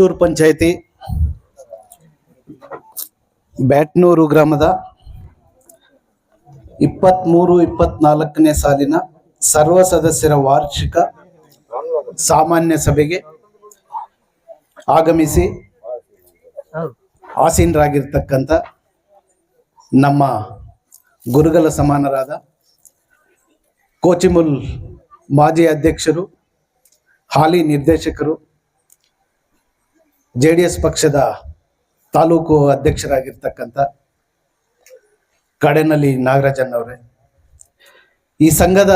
ಮುಷ್ಟೂರು ಪಂಚಾಯಿತಿ ಬ್ಯಾಟ್ನೂರು ಗ್ರಾಮದ ಇಪ್ಪತ್ತ್ಮೂರು ಇಪ್ಪತ್ನಾಲ್ಕನೇ ಸಾಲಿನ ಸರ್ವ ಸದಸ್ಯರ ವಾರ್ಷಿಕ ಸಾಮಾನ್ಯ ಸಭೆಗೆ ಆಗಮಿಸಿ ಆಸೀನರಾಗಿರ್ತಕ್ಕಂಥ ನಮ್ಮ ಗುರುಗಲ ಸಮಾನರಾದ ಕೋಚಿಮುಲ್ ಮಾಜಿ ಅಧ್ಯಕ್ಷರು, ಹಾಲಿ ನಿರ್ದೇಶಕರು ಜೆ ಡಿ ಎಸ್ ಪಕ್ಷದ ತಾಲೂಕು ಅಧ್ಯಕ್ಷರಾಗಿರ್ತಕ್ಕಂಥ ಕಡೆನಲ್ಲಿ ನಾಗರಾಜನ್ ಅವರೇ. ಈ ಸಂಘದ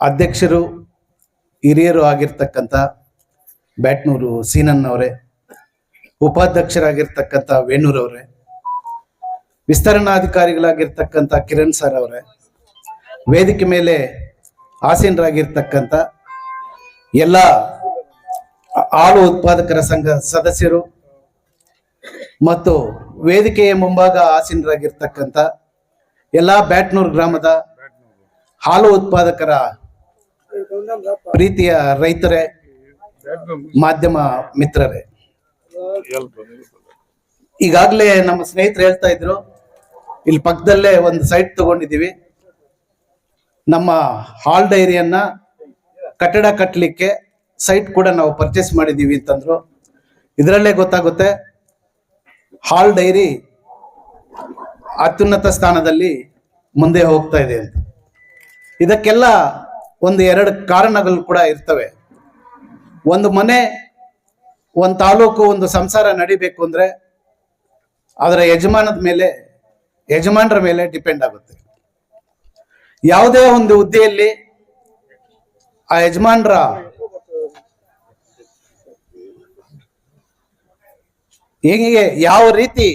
ಅಧ್ಯಕ್ಷರು, ಹಿರಿಯರು ಆಗಿರ್ತಕ್ಕಂಥ ಬ್ಯಾಟ್ನೂರು ಸೀನನ್ ಅವರೇ, ಉಪಾಧ್ಯಕ್ಷರಾಗಿರ್ತಕ್ಕಂಥ ವೇಣೂರವರೇ ವಿಸ್ತರಣಾಧಿಕಾರಿಗಳಾಗಿರ್ತಕ್ಕಂಥ ಕಿರಣ್ ಸರ್ ಅವರೇ, ವೇದಿಕೆ ಮೇಲೆ ಆಸೀನರಾಗಿರ್ತಕ್ಕಂಥ ಎಲ್ಲ ಹಾಲು ಉತ್ಪಾದಕರ ಸಂಘ ಸದಸ್ಯರು ಮತ್ತು ವೇದಿಕೆಯ ಮುಂಭಾಗ ಆಸೀನರಾಗಿರ್ತಕ್ಕಂಥ ಎಲ್ಲ ಬ್ಯಾಟ್ನೂರ್ ಗ್ರಾಮದ ಹಾಲು ಉತ್ಪಾದಕರ ಪ್ರೀತಿಯ ರೈತರೇ, ಮಾಧ್ಯಮ ಮಿತ್ರರೇ. ಈಗಾಗಲೇ ನಮ್ಮ ಸ್ನೇಹಿತರು ಹೇಳ್ತಾ ಇದ್ರು, ಇಲ್ಲಿ ಪಕ್ಕದಲ್ಲೇ ಒಂದು ಸೈಟ್ ತಗೊಂಡಿದ್ದೀವಿ. ನಮ್ಮ ಹಾಲ್ ಡೈರಿಯನ್ನ ಕಟ್ಟಡ ಕಟ್ಟಲಿಕ್ಕೆ ಸೈಟ್ ಕೂಡ ನಾವು ಪರ್ಚೇಸ್ ಮಾಡಿದ್ದೀವಿ ಅಂತಂದ್ರು. ಇದರಲ್ಲೇ ಗೊತ್ತಾಗುತ್ತೆ, ಹಾಲ್ ಡೈರಿ ಅತ್ಯುನ್ನತ ಸ್ಥಾನದಲ್ಲಿ ಮುಂದೆ ಹೋಗ್ತಾ ಇದೆ ಅಂತ. ಇದಕ್ಕೆಲ್ಲ ಒಂದು ಎರಡು ಕಾರಣಗಳು ಕೂಡ ಇರ್ತವೆ. ಒಂದು ಮನೆ, ಒಂದು ತಾಲೂಕು, ಒಂದು ಸಂಸಾರ ನಡಿಬೇಕು ಅಂದ್ರೆ ಅದರ ಯಜಮಾನದ ಮೇಲೆ, ಯಜಮಾನರ ಮೇಲೆ ಡಿಪೆಂಡ್ ಆಗುತ್ತೆ. ಯಾವುದೇ ಒಂದು ಹುದ್ದೆಯಲ್ಲಿ ಆ ಯಜಮಾನರ ಹೇಗೆ ಯಾವ ರೀತಿ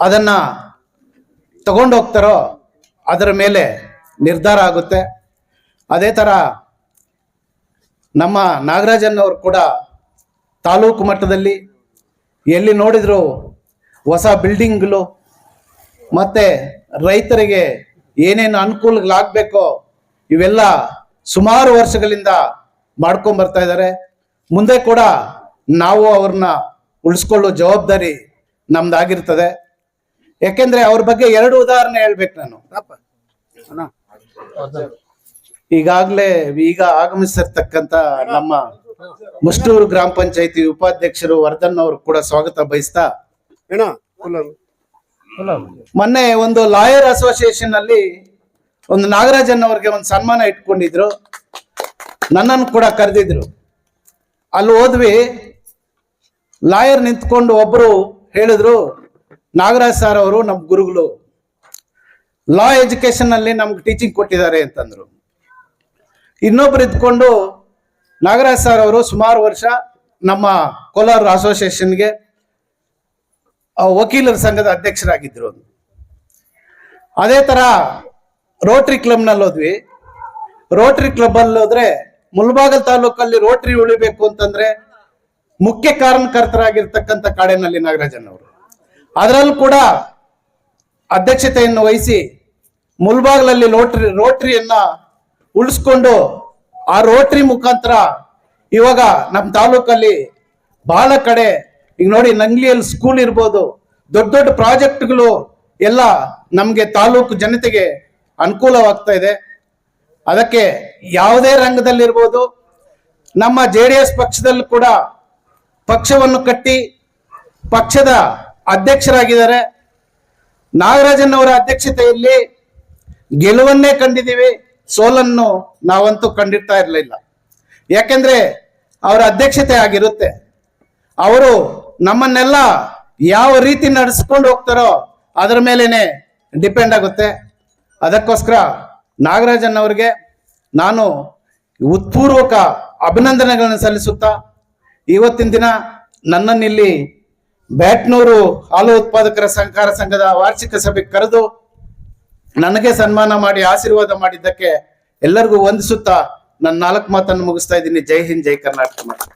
ಅದನ್ನ ತಗೊಂಡು ಹೋಗ್ತಾರೋ ಅದರ ಮೇಲೆ ನಿರ್ಧಾರ ಆಗುತ್ತೆ. ಅದೇ ತರ ನಮ್ಮ ನಾಗರಾಜನ್ ಅವರು ಕೂಡ ತಾಲೂಕು ಮಟ್ಟದಲ್ಲಿ ಎಲ್ಲಿ ನೋಡಿದ್ರು ಹೊಸ ಬಿಲ್ಡಿಂಗ್ಗಳು ಮತ್ತೆ ರೈತರಿಗೆ ಏನೇನು ಅನುಕೂಲಗಳಾಗಬೇಕೋ ಇವೆಲ್ಲ ಸುಮಾರು ವರ್ಷಗಳಿಂದ ಮಾಡ್ಕೊಂಡು ಬರ್ತಾ ಇದ್ದಾರೆ. ಮುಂದೆ ಕೂಡ ನಾವು ಅವ್ರನ್ನ ಉಳಿಸ್ಕೊಳ್ಳೋ ಜವಾಬ್ದಾರಿ ನಮ್ದಾಗಿರ್ತದೆ. ಯಾಕೆಂದ್ರೆ ಅವ್ರ ಬಗ್ಗೆ ಎರಡು ಉದಾಹರಣೆ ಹೇಳ್ಬೇಕು ನಾನು. ಈಗಾಗಲೇ ಈಗ ಆಗಮಿಸಿರ್ತಕ್ಕಂತ ನಮ್ಮ ಮುಷ್ಟೂರು ಗ್ರಾಮ ಪಂಚಾಯತಿ ಉಪಾಧ್ಯಕ್ಷರು ವರ್ಧನ್ ಅವರು ಕೂಡ ಸ್ವಾಗತ ಬಯಸ್ತಾ. ಮೊನ್ನೆ ಒಂದು ಲಾಯರ್ ಅಸೋಸಿಯೇಷನ್ ಅಲ್ಲಿ ಒಂದು ನಾಗರಾಜನ್ ಅವ್ರಿಗೆ ಒಂದು ಸನ್ಮಾನ ಇಟ್ಕೊಂಡಿದ್ರು. ನನ್ನನ್ನು ಕೂಡ ಕರೆದಿದ್ರು. ಅಲ್ಲಿ ಹೋದ್ವಿ. ಲಾಯರ್ ನಿಂತ್ಕೊಂಡು ಒಬ್ರು ಹೇಳಿದ್ರು, ನಾಗರಾಜ್ ಸರ್ ಅವರು ನಮ್ಮ ಗುರುಗಳು ಲಾ ಎಜುಕೇಶನ್ ಅಲ್ಲಿ ನಮ್ಗೆ ಟೀಚಿಂಗ್ ಕೊಟ್ಟಿದ್ದಾರೆ ಅಂತಂದ್ರು. ಇನ್ನೊಬ್ರು ಇದ್ಕೊಂಡು ನಾಗರಾಜ್ ಸರ್ ಅವರು ಸುಮಾರು ವರ್ಷ ನಮ್ಮ ಕೋಲಾರ ಅಸೋಸಿಯೇಷನ್ಗೆ ವಕೀಲರ ಸಂಘದ ಅಧ್ಯಕ್ಷರಾಗಿದ್ರು. ಅದೇ ತರ ರೋಟರಿ ಕ್ಲಬ್ನಲ್ಲಿ ಹೋದ್ವಿ. ರೋಟ್ರಿ ಕ್ಲಬ್ ಅಲ್ಲಿ ಹೋದ್ರೆ ಮುಲ್ಬಾಗಲ್ ತಾಲೂಕಲ್ಲಿ ರೋಟ್ರಿ ಉಳಿಬೇಕು ಅಂತಂದ್ರೆ ಮುಖ್ಯ ಕಾರಣಕರ್ತರಾಗಿರ್ತಕ್ಕಂಥ ಕಾಡೇನಹಳ್ಳಿ ನಾಗರಾಜನ್ ಅವರು ಅದರಲ್ಲೂ ಕೂಡ ಅಧ್ಯಕ್ಷತೆಯನ್ನು ವಹಿಸಿ ಮುಲ್ಬಾಗ್ಲಲ್ಲಿ ಲೋಟ್ರಿ, ರೋಟ್ರಿಯನ್ನ ಉಳಿಸ್ಕೊಂಡು ಆ ರೋಟ್ರಿ ಮುಖಾಂತರ ಇವಾಗ ನಮ್ಮ ತಾಲೂಕಲ್ಲಿ ಬಹಳ ಕಡೆ, ಈಗ ನೋಡಿ ನಂಗ್ಲಿಯಲ್ಲಿ ಸ್ಕೂಲ್ ಇರ್ಬೋದು, ದೊಡ್ಡ ದೊಡ್ಡ ಪ್ರಾಜೆಕ್ಟ್ಗಳು ಎಲ್ಲ ನಮಗೆ ತಾಲೂಕು ಜನತೆಗೆ ಅನುಕೂಲವಾಗ್ತಾ ಇದೆ. ಅದಕ್ಕೆ ಯಾವುದೇ ರಂಗದಲ್ಲಿರ್ಬೋದು, ನಮ್ಮ ಜೆ ಡಿ ಎಸ್ ಪಕ್ಷದಲ್ಲೂ ಕೂಡ ಪಕ್ಷವನ್ನು ಕಟ್ಟಿ ಪಕ್ಷದ ಅಧ್ಯಕ್ಷರಾಗಿದ್ದಾರೆ. ನಾಗರಾಜನ್ ಅವರ ಅಧ್ಯಕ್ಷತೆಯಲ್ಲಿ ಗೆಲುವನ್ನೇ ಕಂಡಿದ್ದೀವಿ. ಸೋಲನ್ನು ನಾವಂತೂ ಕಂಡಿರ್ತಾ ಇರಲಿಲ್ಲ. ಯಾಕೆಂದ್ರೆ ಅವರ ಅಧ್ಯಕ್ಷತೆ ಆಗಿರುತ್ತೆ. ಅವರು ನಮ್ಮನ್ನೆಲ್ಲ ಯಾವ ರೀತಿ ನಡೆಸ್ಕೊಂಡು ಹೋಗ್ತಾರೋ ಅದರ ಮೇಲೇನೆ ಡಿಪೆಂಡ್ ಆಗುತ್ತೆ. ಅದಕ್ಕೋಸ್ಕರ ನಾಗರಾಜನ್ ಅವರಿಗೆ ನಾನು ಉತ್ಪೂರ್ವಕ ಅಭಿನಂದನೆಗಳನ್ನು ಸಲ್ಲಿಸುತ್ತಾ ಇವತ್ತಿನ ದಿನ ನನ್ನನ್ನಿಲ್ಲಿ ಬ್ಯಾಟ್ನೂರು ಹಾಲು ಉತ್ಪಾದಕರ ಸಹಕಾರ ಸಂಘದ ವಾರ್ಷಿಕ ಸಭೆ ಕರೆದು ನನಗೆ ಸನ್ಮಾನ ಮಾಡಿ, ಆಶೀರ್ವಾದ ಮಾಡಿದ್ದಕ್ಕೆ ಎಲ್ಲರಿಗೂ ವಂದಿಸುತ್ತಾ ನನ್ನ ನಾಲ್ಕು ಮಾತನ್ನು ಮುಗಿಸ್ತಾ ಇದ್ದೀನಿ. ಜೈ ಹಿಂದ್, ಜೈ ಕರ್ನಾಟಕ